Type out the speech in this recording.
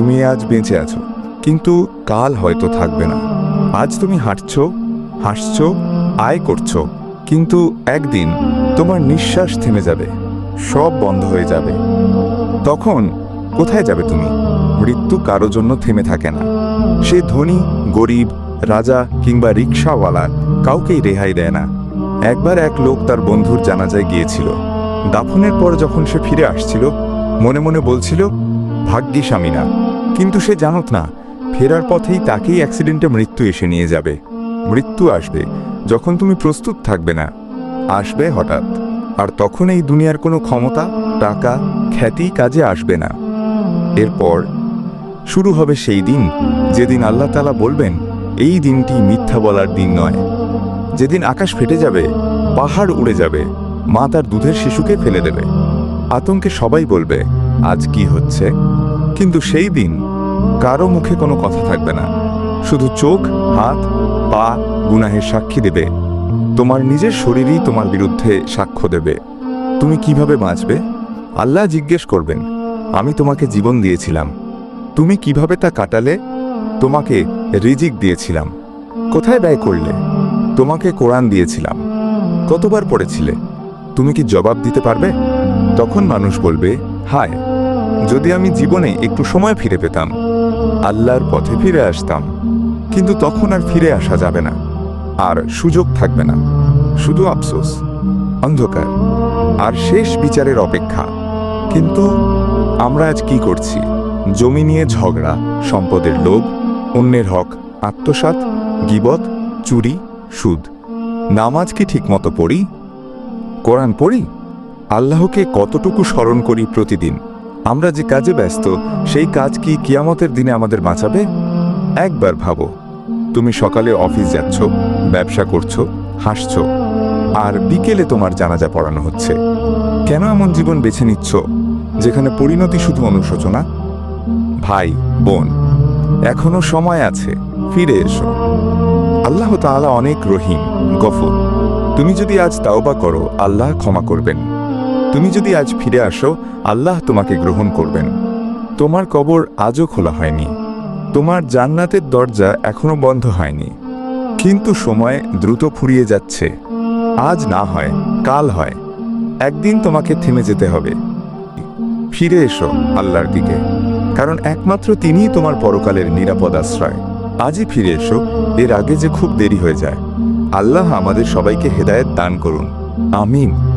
তুমি আজ বেঁচে আছো, কিন্তু কাল হয়তো থাকবে না। আজ তুমি হাঁটছ, হাসছো, আয় করছ, কিন্তু একদিন তোমার নিঃশ্বাস থেমে যাবে, সব বন্ধ হয়ে যাবে। তখন কোথায় যাবে তুমি? মৃত্যু কারও জন্য থেমে থাকে না। সে ধনী, গরিব, রাজা কিংবা রিক্সাওয়ালা কাউকেই রেহাই দেয় না। একবার এক লোক তার বন্ধুর জানাজায় গিয়েছিল। দাফনের পর যখন সে ফিরে আসছিল, মনে মনে বলছিল, ভাগ্যিস আমি না। কিন্তু সে জানত না, ফেরার পথেই তাকেই অ্যাক্সিডেন্টে মৃত্যু এসে নিয়ে যাবে। মৃত্যু আসবে, যখন তুমি প্রস্তুত থাকবে না। আসবে হঠাৎ। আর তখন এই দুনিয়ার কোনো ক্ষমতা, টাকা, খ্যাতি কাজে আসবে না। এরপর শুরু হবে সেই দিন, যেদিন আল্লাহ তালা বলবেন, এই দিনটি মিথ্যা বলার দিন নয়। যেদিন আকাশ ফেটে যাবে, পাহাড় উড়ে যাবে, মা তার দুধের শিশুকে ফেলে দেবে। আতঙ্কে সবাই বলবে, আজ কি হচ্ছে? কিন্তু সেই দিন কারও মুখে কোনো কথা থাকবে না। শুধু চোখ, হাত, পা গুনাহের সাক্ষী দেবে। তোমার নিজের শরীরই তোমার বিরুদ্ধে সাক্ষ্য দেবে। তুমি কীভাবে বাঁচবে? আল্লাহ জিজ্ঞেস করবেন, আমি তোমাকে জীবন দিয়েছিলাম। তুমি কীভাবে তা কাটালে? তোমাকে রিজিক দিয়েছিলাম। কোথায় ব্যয় করলে? তোমাকে কোরআন দিয়েছিলাম। কতবার পড়েছিলে? তুমি কি জবাব দিতে পারবে? তখন মানুষ বলবে, হায়, যদি আমি জীবনে একটু সময় ফিরে পেতাম আল্লাহর পথে ফিরে আসতাম। কিন্তু তখন আর ফিরে আসা যাবে না। আর সুযোগ থাকবে না। শুধু আফসোস। অন্ধকার। আর শেষ বিচারের অপেক্ষা। কিন্তু আমরা আজ কি করছি? জমি নিয়ে ঝগড়া, সম্পদের লোভ, অন্যের হক, আত্মসাৎ, গিবত, চুরি, সুদ। নামাজ কি ঠিকমতো পড়ি? কোরআন পড়ি? আল্লাহকে কতটুকু স্মরণ করি প্রতিদিন? আমরা যে কাজে ব্যস্ত, সেই কাজ কি কিয়ামতের দিনে আমাদের বাঁচাবে? একবার ভাবো। তুমি সকালে অফিস যাচ্ছ, ব্যবসা করছ, হাসছ, আর বিকেলে তোমার জানাজা পড়ানো হচ্ছে। কেন এমন জীবন বেছে নিচ্ছ, যেখানে পরিণতি শুধু অনুশোচনা? ভাই, বোন, এখনও সময় আছে, ফিরে এসো। আল্লাহ তাআলা অনেক রহিম, গফুর। তুমি যদি আজ তাওবা করো, আল্লাহ ক্ষমা করবেন। তুমি যদি আজ ফিরে আসো, আল্লাহ তোমাকে গ্রহণ করবেন। তোমার কবর আজও খোলা হয়নি। তোমার জান্নাতের দরজা এখনও বন্ধ হয়নি। কিন্তু সময় দ্রুত ফুরিয়ে যাচ্ছে। আজ না হয়, কাল হয়। একদিন তোমাকে থেমে যেতে হবে। ফিরে এসো আল্লাহর দিকে। কারণ একমাত্র তিনিই তোমার পরকালের নিরাপদ আশ্রয়। আজই ফিরে এসো, এর আগে যে খুব দেরি হয়ে যায়। আল্লাহ আমাদের সবাইকে হেদায়েত দান করুন। আমিন।